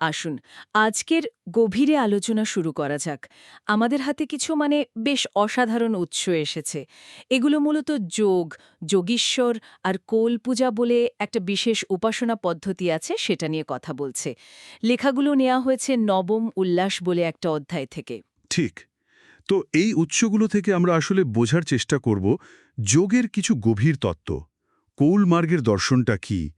আসুন, আজকের গভীরে আলোচনা শুরু করা যাক। আমাদের হাতে কিছু মানে বেশ অসাধারণ উৎস এসেছে। এগুলো মূলত যোগ, যোগীশ্বর আর কোল পূজা বলে একটা বিশেষ উপাসনা পদ্ধতি আছে, সেটা নিয়ে কথা বলছে। লেখাগুলো নেওয়া হয়েছে নবম উল্লাস বলে একটা অধ্যায় থেকে। ঠিক। তো এই উৎসগুলো থেকে আমরা আসলে বোঝার চেষ্টা করব যোগের কিছু গভীর তত্ত্ব। কৌল মার্গের দর্শনটা কি?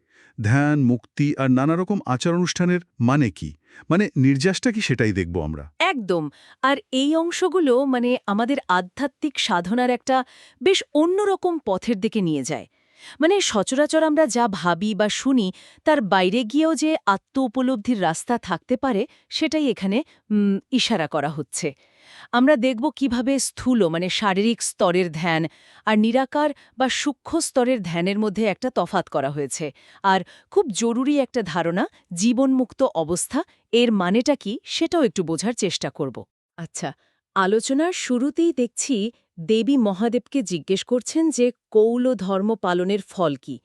ধ্যান, মুক্তি আর নানা রকম আচার অনুষ্ঠানের মানে কি? মানে নির্যাসটা কি সেটাই দেখব আমরা? একদম। আর এই অংশগুলো মানে আমাদের আধ্যাত্মিক সাধনার একটা বেশ অন্যরকম পথের দিকে নিয়ে যায়। মানে সচরাচর আমরা যা ভাবি বা শুনি, তার বাইরে গিয়েও যে আত্ম উপলব্ধির রাস্তা থাকতে পারে, সেটাই এখানে ইশারা করা হচ্ছে। আমরা দেখব কীভাবে স্থূল মানে শারীরিক স্তরের ধ্যান আর নিরাকার বা সূক্ষ্ম স্তরের ধ্যানের মধ্যে একটা তফাত করা হয়েছে। আর খুব জরুরি একটা ধারণা, জীবনমুক্ত অবস্থা, এর মানেটা কি, সেটাও একটু বোঝার চেষ্টা করব। আচ্ছা আলোচনার শুরুতেই দেখছি দেবী মহাদেবকে জিজ্ঞেস করছেন যে কৌল ধর্ম পালনের ফল কি।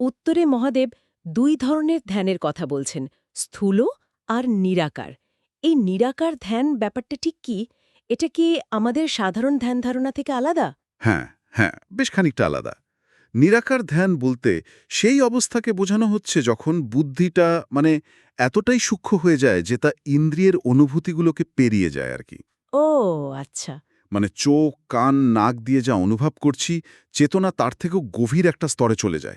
উত্তরে মহাদেব দুই ধরনের ধ্যানের কথা বলছেন স্থূল আর নিরাকার। এই নিরাকার ধ্যান ব্যাপারটা ঠিক কি? এটা কি আমাদের সাধারণ ধ্যান ধারণা থেকে আলাদা? হ্যাঁ হ্যাঁ বেশ খানিকটা আলাদা। নিরাকার ধ্যান বলতে সেই অবস্থাকে বোঝানো হচ্ছে যখন বুদ্ধিটা মানে এতটাই সূক্ষ্ম হয়ে যায় যে তা ইন্দ্রিয়ের অনুভূতিগুলোকে পেরিয়ে যায় আর কি। ও আচ্ছা। মানে চোখ, কান, নাক দিয়ে যা অনুভব করছি, চেতনা তার থেকেও গভীর একটা স্তরে চলে যায়।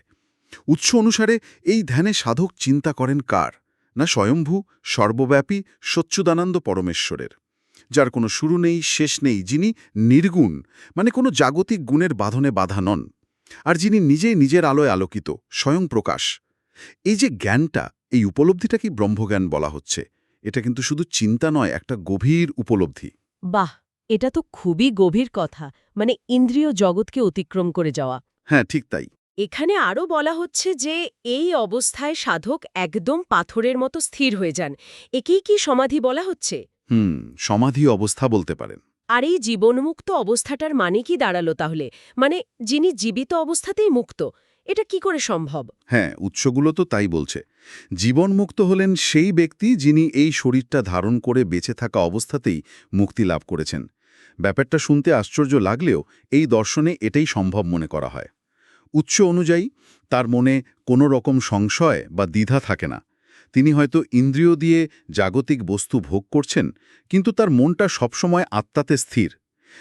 উৎস অনুসারে এই ধ্যানে সাধক চিন্তা করেন কার? না স্বয়ম্ভূ, সর্বব্যাপী সচ্চুদানন্দ পরমেশ্বরের। যার কোনো শুরু নেই, শেষ নেই, যিনি নির্গুণ মানে কোনো জাগতিক গুণের বাঁধনে বাধা নন। আর যিনি নিজেই নিজের আলোয় আলোকিত, স্বয়ং প্রকাশ। এই যে জ্ঞানটা, এই উপলব্ধিটাকেই ব্রহ্মজ্ঞান বলা হচ্ছে। এটা কিন্তু শুধু চিন্তা নয়, একটা গভীর উপলব্ধি। বাহ! এটা তো খুবই গভীর কথা মানে ইন্দ্রিয় জগৎকে অতিক্রম করে যাওয়া। হ্যাঁ ঠিক তাই। এখানে আরও বলা হচ্ছে যে এই অবস্থায় সাধক একদম পাথরের মতো স্থির হয়ে যান। একেই কি সমাধি বলা হচ্ছে? হুম সমাধি অবস্থা বলতে পারেন। আর এই জীবনমুক্ত অবস্থাটার মানে কি দাঁড়াল তাহলে? মানে যিনি জীবিত অবস্থাতেই মুক্ত এটা কি করে সম্ভব? হ্যাঁ উৎসগুলো তো তাই বলছে। জীবনমুক্ত হলেন সেই ব্যক্তি যিনি এই শরীরটা ধারণ করে বেঁচে থাকা অবস্থাতেই মুক্তি লাভ করেছেন। ব্যাপারটা শুনতে আশ্চর্য লাগলেও এই দর্শনে এটাই সম্ভব মনে করা হয়। উৎস অনুযায়ী তার মনে কোনো রকম সংশয় বা দ্বিধা থাকে না। তিনি হয়তো ইন্দ্রিয় দিয়ে জাগতিক বস্তু ভোগ করছেন কিন্তু তার মনটা সবসময় আত্মাতে স্থির।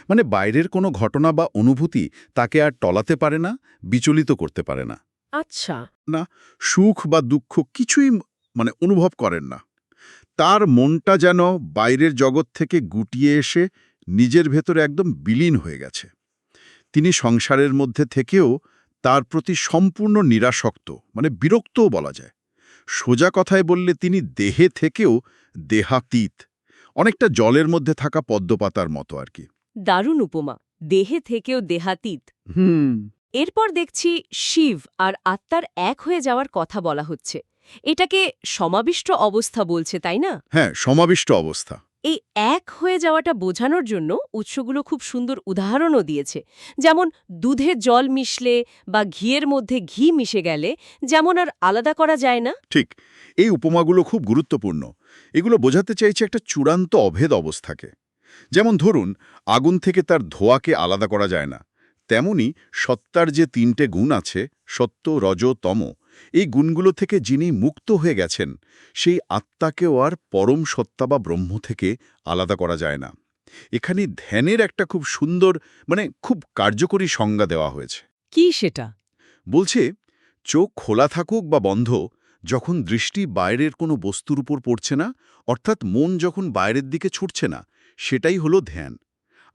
মানে বাইরের কোনো ঘটনা বা অনুভূতি তাকে আর টলাতে পারে না বিচলিত করতে পারে না। আচ্ছা। না সুখ বা দুঃখ কিছুই মানে অনুভব করেন না। তার মনটা যেন বাইরের জগৎ থেকে গুটিয়ে এসে নিজের ভেতরে একদম বিলীন হয়ে গেছে। তিনি সংসারের মধ্যে থেকেও তার প্রতি সম্পূর্ণ নিরাসক্ত মানে বিরক্তও বলা যায়। সোজা কথায় বললে তিনি দেহে থেকেও দেহাতীত অনেকটা জলের মধ্যে থাকা পদ্মপাতার মতো আর কি। দারুণ উপমা দেহে থেকেও দেহাতীত। হুম। এরপর দেখছি শিব আর আত্মার এক হয়ে যাওয়ার কথা বলা হচ্ছে। এটাকে সমাবিষ্ট অবস্থা বলছে তাই না? হ্যাঁ সমাবিষ্ট অবস্থা। এই এক হয়ে যাওয়াটা বোঝানোর জন্য উৎসগুলো খুব সুন্দর উদাহরণও দিয়েছে। যেমন দুধে জল মিশলে বা ঘিয়ের মধ্যে ঘি মিশে গেলে যেমন আর আলাদা করা যায় না। ঠিক, এই উপমাগুলো খুব গুরুত্বপূর্ণ। এগুলো বোঝাতে চাইছে একটা চূড়ান্ত অভেদ অবস্থাকে। যেমন ধরুন, আগুন থেকে তার ধোঁয়াকে আলাদা করা যায় না। তেমনি সত্তার যে তিনটে গুণ আছে, সত্য, রজ, তম এই গুণগুলো থেকে যিনি মুক্ত হয়ে গেছেন সেই আত্মাকেও আর পরম সত্তা বা ব্রহ্ম থেকে আলাদা করা যায় না। এখানে ধ্যানের একটা খুব সুন্দর মানে খুব কার্যকরী সংজ্ঞা দেওয়া হয়েছে। কি সেটা? বলছে চোখ খোলা থাকুক বা বন্ধ যখন দৃষ্টি বাইরের কোনো বস্তুর উপর পড়ছে না অর্থাৎ মন যখন বাইরের দিকে ছুটছে না সেটাই হলো ধ্যান।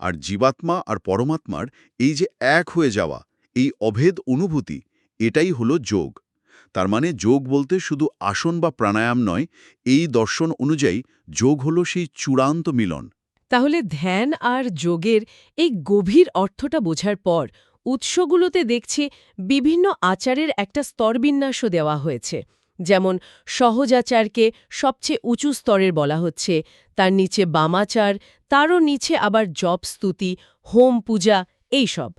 আর জীবাত্মা আর পরমাত্মার এই যে এক হয়ে যাওয়া এই অভেদ অনুভূতি এটাই হলো যোগ। তার মানে যোগ বলতে শুধু আসন বা প্রাণায়াম নয়, এই দর্শন অনুযায়ী যোগ হলো সেই চূড়ান্ত মিলন। তাহলে ধ্যান আর যোগের এই গভীর অর্থটা বোঝার পর উৎসগুলোতে দেখছি বিভিন্ন আচারের একটা স্তরবিন্যাসও দেওয়া হয়েছে। যেমন সহজাচারকে সবচেয়ে উঁচু স্তরের বলা হচ্ছে, তার নিচে বামাচার, তারও নিচে আবার জপ, স্তুতি, হোম পূজা, এইসব।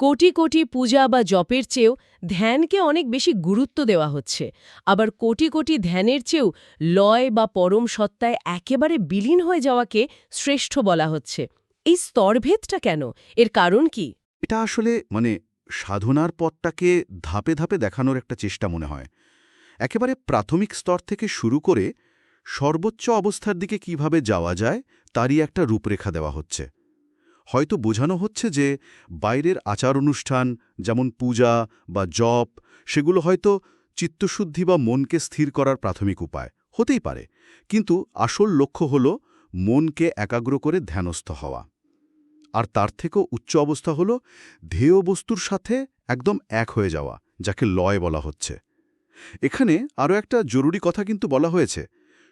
কোটি কোটি পূজা বা জপের চেয়েও ধ্যানকে অনেক বেশি গুরুত্ব দেওয়া হচ্ছে। আবার কোটি কোটি ধ্যানের চেয়েও লয় বা পরম সত্তায় একেবারে বিলীন হয়ে যাওয়াকে শ্রেষ্ঠ বলা হচ্ছে। এই স্তরভেদটা কেন? এর কারণ কি? এটা আসলে মানে সাধনার পথটাকে ধাপে ধাপে দেখানোর একটা চেষ্টা মনে হয়। একেবারে প্রাথমিক স্তর থেকে শুরু করে সর্বোচ্চ অবস্থার দিকে কীভাবে যাওয়া যায়, তারই একটা রূপরেখা দেওয়া হচ্ছে। হয়তো বোঝানো হচ্ছে যে বাইরের আচার অনুষ্ঠান যেমন পূজা বা জপ, সেগুলো হয়তো চিত্তশুদ্ধি বা মনকে স্থির করার প্রাথমিক উপায়। হতেই পারে। কিন্তু আসল লক্ষ্য হল মনকে একাগ্র করে ধ্যানস্থ হওয়া। আর তার থেকেও উচ্চ অবস্থা হল ধেয় বস্তুর সাথে একদম এক হয়ে যাওয়া, যাকে লয় বলা হচ্ছে। এখানে আরও একটা জরুরি কথা কিন্তু বলা হয়েছে।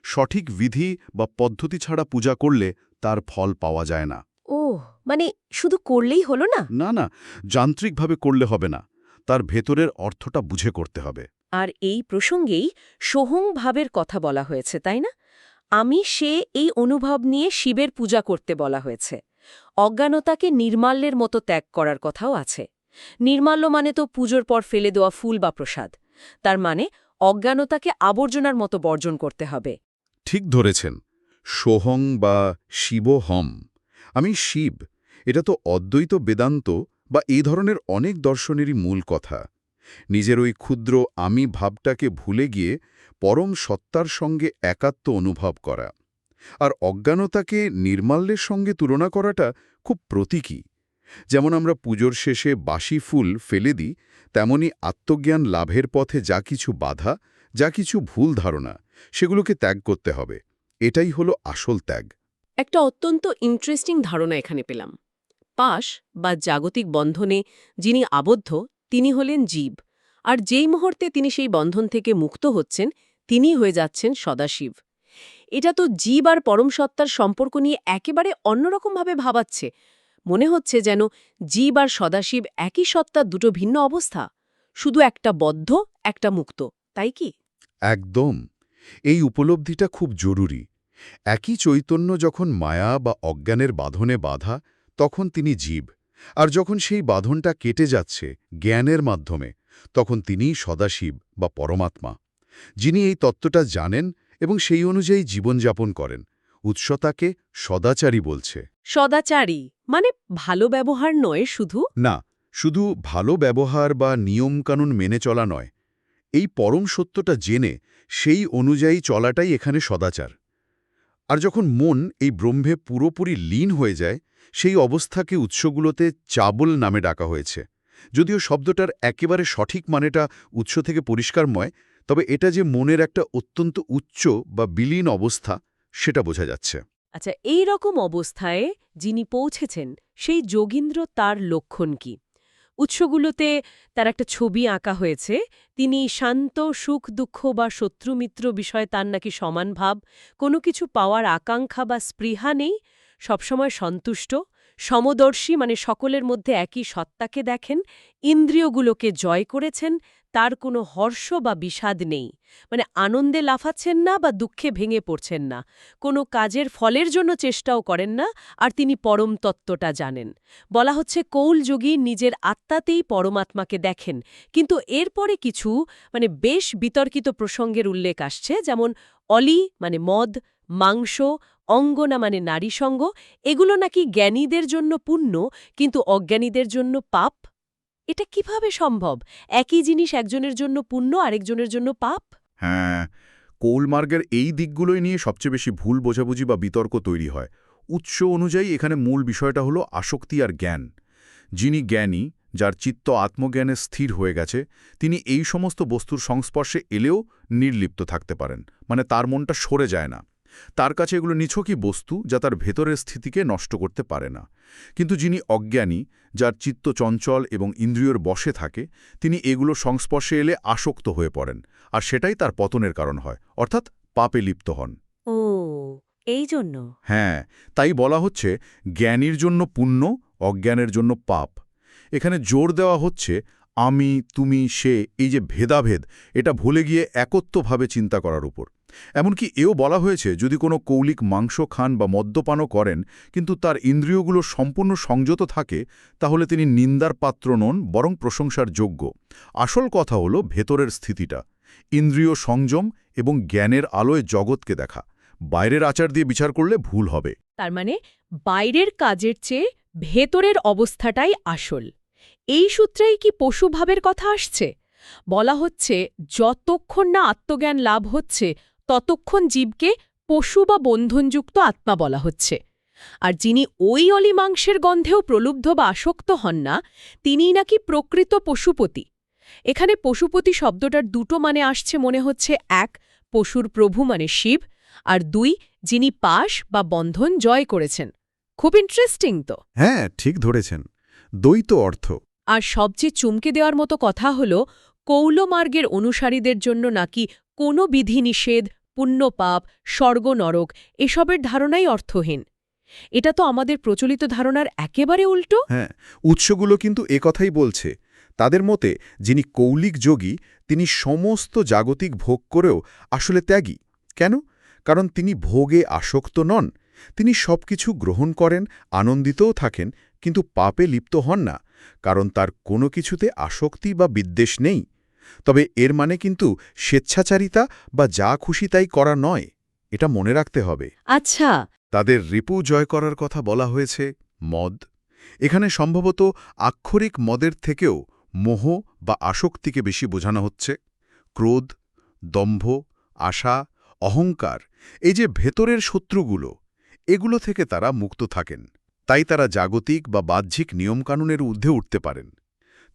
সঠিক বিধি বা পদ্ধতি ছাড়া পূজা করলে তার ফল পাওয়া যায় না। ও মানে শুধু করলেই হলো না? না না যান্ত্রিকভাবে করলে হবে না। তার ভেতরের অর্থটা বুঝে করতে হবে। আর এই প্রসঙ্গেই সোহং ভাবের কথা বলা হয়েছে তাই না? আমি সে এই অনুভব নিয়ে শিবের পূজা করতে বলা হয়েছে। অজ্ঞানতাকে নির্মাল্যের মতো ত্যাগ করার কথাও আছে। নির্মাল্য মানে তো পুজোর পর ফেলে দেওয়া ফুল বা প্রসাদ। তার মানে অজ্ঞানতাকে আবর্জনার মতো বর্জন করতে হবে। ঠিক ধরেছেন। সোহং বা শিবহম আমি শিব এটা তো অদ্বৈত বেদান্ত বা এই ধরনের অনেক দর্শনেরই মূল কথা। নিজের ওই ক্ষুদ্র আমি ভাবটাকে ভুলে গিয়ে পরম সত্তার সঙ্গে একাত্ম অনুভব করা আর অজ্ঞানতাকে নির্মাল্যের সঙ্গে তুলনা করাটা খুব প্রতীকী। যেমন আমরা পুজোর শেষে বাসি ফুল ফেলে দিই, তেমনি আত্মজ্ঞান লাভের পথে যা কিছু বাধা, যা কিছু ভুল ধারণা, সেগুলোকে ত্যাগ করতে হবে। এটাই হলো আসল ত্যাগ। একটা অত্যন্ত ইন্টারেস্টিং ধারণা এখানে পেলাম। পাশ বা জাগতিক বন্ধনে যিনি আবদ্ধ, তিনি হলেন জীব। আর যেই মুহূর্তে তিনি সেই বন্ধন থেকে মুক্ত হচ্ছেন, তিনি হয়ে যাচ্ছেন সদাশিব। এটা তো জীব আর পরম সত্তার সম্পর্ক নিয়ে একেবারে অন্যরকমভাবে ভাবাচ্ছে। মনে হচ্ছে যেন জীব আর সদাশিব একই সত্তার দুটো ভিন্ন অবস্থা। শুধু একটা বদ্ধ, একটা মুক্ত, তাই কি? একদম। এই উপলব্ধিটা খুব জরুরি। একই চৈতন্য যখন মায়া বা অজ্ঞানের বাঁধনে বাধা তখন তিনি জীব আর যখন সেই বাঁধনটা কেটে যাচ্ছে জ্ঞানের মাধ্যমে তখন তিনিই সদাশিব বা পরমাত্মা যিনি এই তত্ত্বটা জানেন এবং সেই অনুযায়ী জীবনযাপন করেন উৎসতাকে সদাচারী বলছে। সদাচারী মানে ভালো ব্যবহার নয় শুধু? না শুধু ভালো ব্যবহার বা নিয়মকানুন মেনে চলা নয় এই পরম সত্যটা জেনে সেই অনুযায়ী চলাটাই এখানে সদাচার। আর যখন মন এই ব্রহ্মে পুরোপুরি লীন হয়ে যায় সেই অবস্থাকে উৎসগুলোতে চাবল নামে ডাকা হয়েছে। যদিও শব্দটার একেবারে সঠিক মানেটা উৎস থেকে পরিষ্কারময়, তবে এটা যে মনের একটা অত্যন্ত উচ্চ বা বিলীন অবস্থা, সেটা বোঝা যাচ্ছে। আচ্ছা এই রকম অবস্থায় যিনি পৌঁছেছেন, সেই যোগীন্দ্র তার লক্ষণ কি? উৎসগুলোতে তার একটা ছবি আঁকা হয়েছে, তিনি শান্ত, সুখ, দুঃখ বা শত্রুমিত্র বিষয়ে তার নাকি সমান ভাব, কোনো কিছু পাওয়ার আকাঙ্ক্ষা বা স্পৃহা নেই? সবসময় সন্তুষ্ট, সমদর্শী মানে সকলের মধ্যে একই সত্তাকে দেখেন, ইন্দ্রিয়গুলোকে জয় করেছেন, তার কোনো হর্ষ বা বিষাদ নেই। মানে আনন্দে লাফাচ্ছেন না বা দুঃখে ভেঙে পড়ছেন না। কোনো কাজের ফলের জন্য চেষ্টাও করেন না, আর তিনি পরম তত্ত্বটা জানেন। বলা হচ্ছে কৌল যোগী নিজের আত্মাতেই পরমাত্মাকে দেখেন। কিন্তু এরপরে কিছু মানে বেশ বিতর্কিত প্রসঙ্গের উল্লেখ আসছে, যেমন অলি মানে মদ, মাংস অঙ্গনা মানে নারীসঙ্গ এগুলো নাকি জ্ঞানীদের জন্য পুণ্য, কিন্তু অজ্ঞানীদের জন্য পাপ? এটা কীভাবে সম্ভব? একই জিনিস একজনের জন্য পুণ্য, আরেকজনের জন্য পাপ? হ্যাঁ কোলমার্গের এই দিকগুলোই নিয়ে সবচেয়ে বেশি ভুল বোঝাবুঝি বা বিতর্ক তৈরি হয়। উৎস অনুযায়ী এখানে মূল বিষয়টা হলো আসক্তি আর জ্ঞান। যিনি জ্ঞানী, যার চিত্ত আত্মজ্ঞানে স্থির হয়ে গেছে, তিনি এই সমস্ত বস্তুর সংস্পর্শে এলেও নির্লিপ্ত থাকতে পারেন মানে তার মনটা সরে যায় না। তার কাছে এগুলো নিছকই বস্তু যা তার ভেতরের স্থিতিকে নষ্ট করতে পারে না। কিন্তু যিনি অজ্ঞানী যার চিত্ত চঞ্চল এবং ইন্দ্রিয়র বশে থাকে তিনি এগুলো সংস্পর্শে এলে আসক্ত হয়ে পড়েন আর সেটাই তার পতনের কারণ হয় অর্থাৎ পাপে লিপ্ত হন। ও এই জন্য? হ্যাঁ তাই বলা হচ্ছে জ্ঞানীর জন্য পুণ্য অজ্ঞানের জন্য পাপ। এখানে জোর দেওয়া হচ্ছে আমি, তুমি, সে, এই যে ভেদাভেদ, এটা ভুলে গিয়ে একত্বভাবে চিন্তা করার উপর। এমনকি এও বলা হয়েছে, যদি কোনো কৌলিক মাংস খান বা মদ্যপানও করেন, কিন্তু তার ইন্দ্রিয়গুলো সম্পূর্ণ সংযত থাকে, তাহলে তিনি নিন্দার পাত্র নন, বরং প্রশংসার যোগ্য। আসল কথা হলো ভেতরের স্থিতিটা। ইন্দ্রিয় সংযম এবং জ্ঞানের আলোয় জগৎকে দেখা। বাইরের আচার দিয়ে বিচার করলে ভুল হবে। তার মানে বাইরের কাজের চেয়ে ভেতরের অবস্থাটাই আসল। এই সূত্রেই কি পশুভাবের কথা আসছে? বলা হচ্ছে, যতক্ষণ না আত্মজ্ঞান লাভ হচ্ছে, ততক্ষণ জীবকে পশু বা বন্ধনযুক্ত আত্মা বলা হচ্ছে। আর যিনি ওই অলি মাংসের গন্ধেও প্রলুব্ধ বা আসক্ত হন না, তিনিই নাকি প্রকৃত পশুপতি। এখানে পশুপতি শব্দটার দুটো মানে আসছে মনে হচ্ছে, এক, পশুর প্রভু মানে শিব, আর দুই, যিনি পাশ বা বন্ধন জয় করেছেন। খুব ইন্টারেস্টিং তো। হ্যাঁ ঠিক ধরেছেন। দ্বৈত অর্থ। আর সবচেয়ে চুমকে দেওয়ার মতো কথা হল, কৌলমার্গের অনুসারীদের জন্য নাকি কোনো বিধিনিষেধ, পুণ্যপাপ স্বর্গ নরক এসবের ধারণাই অর্থহীন? এটা তো আমাদের প্রচলিত ধারণার একেবারে উল্টো। হ্যাঁ উৎসগুলো কিন্তু একথাই বলছে। তাদের মতে, যিনি কৌলিক যোগী, তিনি সমস্ত জাগতিক ভোগ করেও আসলে ত্যাগী। কেন? কারণ তিনি ভোগে আসক্ত নন। তিনি সবকিছু গ্রহণ করেন, আনন্দিতও থাকেন, কিন্তু পাপে লিপ্ত হন না। কারণ তার কোনো কিছুতে আসক্তি বা বিদ্বেষ নেই। তবে এর মানে কিন্তু স্বেচ্ছাচারিতা বা যা খুশি তাই করা নয় এটা মনে রাখতে হবে। আচ্ছা। তাদের রিপু জয় করার কথা বলা হয়েছে মদ। এখানে সম্ভবত আক্ষরিক মদের থেকেও মোহ বা আসক্তিকে বেশি বোঝানো হচ্ছে। ক্রোধ দম্ভ আশা অহংকার এই যে ভেতরের শত্রুগুলো এগুলো থেকে তারা মুক্ত থাকেন। তাই তারা জাগতিক বা বাহ্যিক নিয়মকানুনের ঊর্ধ্বে উঠতে পারেন।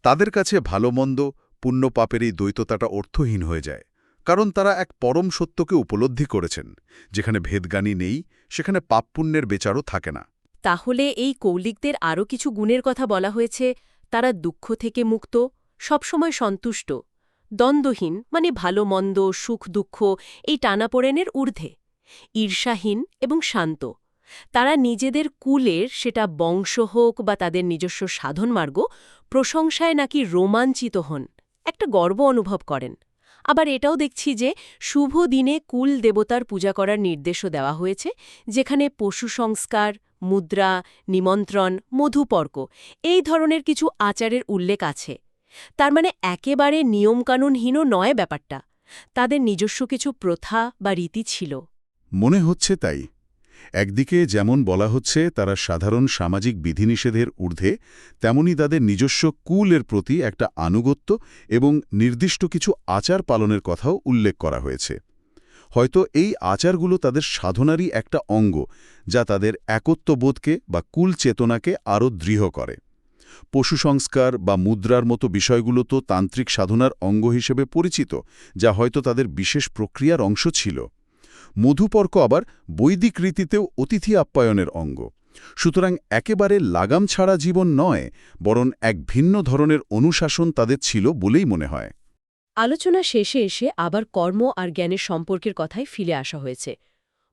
তাদের কাছে ভালো মন্দ পুণ্যপাপের এই দ্বৈততাটা অর্থহীন হয়ে যায়, কারণ তারা এক পরম সত্যকে উপলব্ধি করেছেন, যেখানে ভেদগানি নেই, সেখানে পাপপুণ্যের বেচারও থাকে না। তাহলে এই কৌলিকদের আরও কিছু গুণের কথা বলা হয়েছে, তারা দুঃখ থেকে মুক্ত, সবসময় সন্তুষ্ট, দ্বন্দ্বহীন মানে ভালো মন্দ সুখ দুঃখ এই টানাপোড়েনের ঊর্ধ্বে, ঈর্ষাহীন এবং শান্ত। তারা নিজেদের কুলের সেটা বংশ হোক বা তাদের নিজস্ব সাধনমার্গ প্রশংসায় নাকি রোমাঞ্চিত হন, একটা গর্ব অনুভব করেন। আবার এটাও দেখছি যে শুভ দিনে কুল দেবতার পূজা করার নির্দেশও দেওয়া হয়েছে, যেখানে পশু সংস্কার, মুদ্রা, নিমন্ত্রণ, মধুপর্ক এই ধরনের কিছু আচারের উল্লেখ আছে। তার মানে একেবারে নিয়মকানুনহীনও নয় ব্যাপারটা। তাদের নিজস্ব কিছু প্রথা বা রীতি ছিল। মনে হচ্ছে তাই। একদিকে যেমন বলা হচ্ছে তারা সাধারণ সামাজিক বিধিনিষেধের ঊর্ধ্বে, তেমনি তাদের নিজস্ব কুলের প্রতি একটা আনুগত্য এবং নির্দিষ্ট কিছু আচার পালনের কথাও উল্লেখ করা হয়েছে। হয়তো এই আচারগুলো তাদের সাধনারই একটা অঙ্গ, যা তাদের একত্ববোধকে বা কুল চেতনাকে আরও দৃঢ় করে। পশু সংস্কার বা মুদ্রার মতো বিষয়গুলো তো তান্ত্রিক সাধনার অঙ্গ হিসেবে পরিচিত, যা হয়তো তাদের বিশেষ প্রক্রিয়ার অংশ ছিল। মধুপর্ক আবার বৈদিক রীতিতেও অতিথি আপ্যায়নের অঙ্গ। সুতরাং একেবারে লাগাম ছাড়া জীবন নয় বরং এক ভিন্ন ধরনের অনুশাসন তাদের ছিল বলেই মনে হয়। আলোচনা শেষে এসে আবার কর্ম আর জ্ঞানের সম্পর্কের কথায় ফিরে আসা হয়েছে।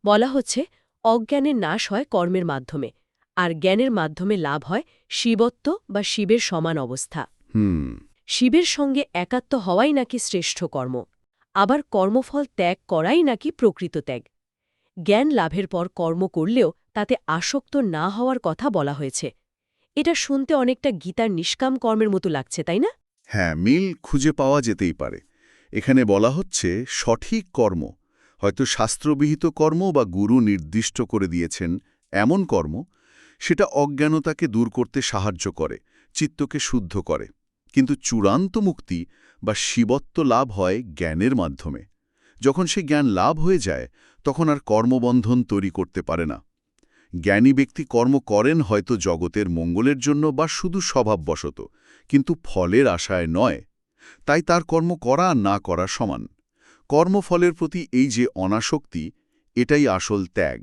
বলা হচ্ছে অজ্ঞানের নাশ হয় কর্মের মাধ্যমে আর জ্ঞানের মাধ্যমে লাভ হয় শিবত্ব বা শিবের সমান অবস্থা। হুম। শিবের সঙ্গে একাত্ম হওয়াই নাকি শ্রেষ্ঠ কর্ম। আবার কর্মফল ত্যাগ করাই নাকি প্রকৃত ত্যাগ। জ্ঞান লাভের পর কর্ম করলেও তাতে আসক্ত না হওয়ার কথা বলা হয়েছে। এটা শুনতে অনেকটা গীতার নিষ্কাম কর্মের মতো লাগছে, তাই না? হ্যাঁ মিল খুঁজে পাওয়া যেতেই পারে। এখানে বলা হচ্ছে, সঠিক কর্ম, হয়তো শাস্ত্রবিহিত কর্ম বা গুরু নির্দিষ্ট করে দিয়েছেন এমন কর্ম, সেটা অজ্ঞানতাকে দূর করতে সাহায্য করে, চিত্তকে শুদ্ধ করে। কিন্তু চূড়ান্ত মুক্তি বা শিবত্ব লাভ হয় জ্ঞানের মাধ্যমে। যখন সে জ্ঞান লাভ হয়ে যায়, তখন আর কর্মবন্ধন তৈরি করতে পারে না। জ্ঞানী ব্যক্তি কর্ম করেন হয়তো জগতের মঙ্গলের জন্য বা শুধু স্বভাববশত, কিন্তু ফলের আশায় নয়। তাই তার কর্ম করা না করা সমান। কর্মফলের প্রতি এই যে অনাসক্তি, এটাই আসল ত্যাগ।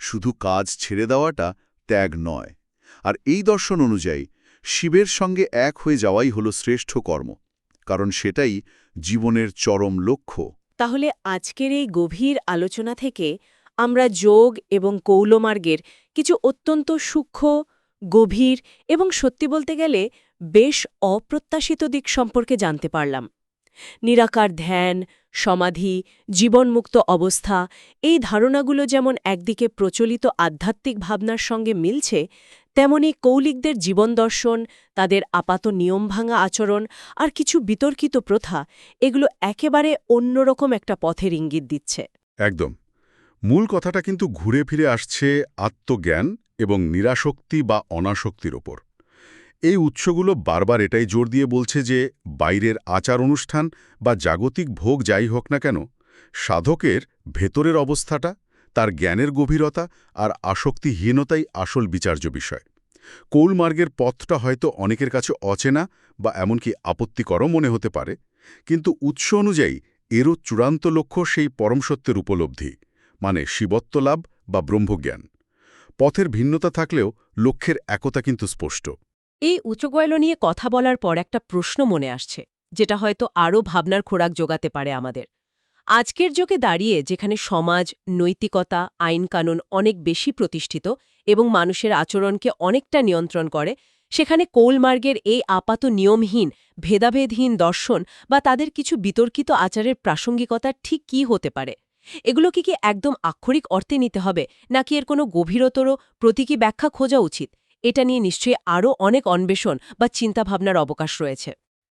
শুধু কাজ ছেড়ে দেওয়াটা ত্যাগ নয়। আর এই দর্শন অনুযায়ী শিবের সঙ্গে এক হয়ে যাওয়াই হল শ্রেষ্ঠ কর্ম, কারণ সেটাই জীবনের চরম লক্ষ্য। তাহলে আজকের এই গভীর আলোচনা থেকে আমরা যোগ এবং কৌলমার্গের কিছু অত্যন্ত সূক্ষ্ম, গভীর এবং সত্যি বলতে গেলে বেশ অপ্রত্যাশিত দিক সম্পর্কে জানতে পারলাম। নিরাকার ধ্যান সমাধি, জীবনমুক্ত অবস্থা, এই ধারণাগুলো যেমন একদিকে প্রচলিত আধ্যাত্মিক ভাবনার সঙ্গে মিলছে, তেমনি কৌলিকদের জীবন দর্শন, তাদের আপাত নিয়মভাঙা আচরণ আর কিছু বিতর্কিত প্রথা, এগুলো একেবারে অন্যরকম একটা পথের ইঙ্গিত দিচ্ছে। একদম। মূল কথাটা কিন্তু ঘুরে ফিরে আসছে আত্মজ্ঞান এবং নিরাসক্তি বা অনাসক্তির ওপর। এই উৎসগুলো বারবার এটাই জোর দিয়ে বলছে যে বাইরের আচার অনুষ্ঠান বা জাগতিক ভোগ যাই হোক না কেন, সাধকের ভেতরের অবস্থাটা, তার জ্ঞানের গভীরতা আর আসক্তিহীনতাই আসল বিচার্য বিষয়। কৌলমার্গের পথটা হয়তো অনেকের কাছে অচেনা বা এমনকি আপত্তিকরও মনে হতে পারে, কিন্তু উৎস অনুযায়ী এরও চূড়ান্ত লক্ষ্য সেই পরম সত্যের উপলব্ধি মানে শিবত্ব লাভ বা ব্রহ্মজ্ঞান। পথের ভিন্নতা থাকলেও লক্ষ্যের একতা কিন্তু স্পষ্ট। এই উচ্চগয়ল নিয়ে কথা বলার পর একটা প্রশ্ন মনে আসছে, যেটা হয়তো আরও ভাবনার খোরাক জোগাতে পারে আমাদের। আজকের যুগে দাঁড়িয়ে যেখানে সমাজ, নৈতিকতা, আইনকানুন অনেক বেশি প্রতিষ্ঠিত এবং মানুষের আচরণকে অনেকটা নিয়ন্ত্রণ করে, সেখানে কৌলমার্গের এই আপাত নিয়মহীন, ভেদাভেদহীন দর্শন বা তাদের কিছু বিতর্কিত আচারের প্রাসঙ্গিকতা ঠিক কী হতে পারে? এগুলোকে কি একদম আক্ষরিক অর্থে নিতে হবে, নাকি এর কোনো গভীরতর প্রতীকী ব্যাখ্যা খোঁজা উচিত? এটা নিয়ে নিশ্চয়ই আরও অনেক অন্বেষণ বা চিন্তাভাবনার অবকাশ রয়েছে।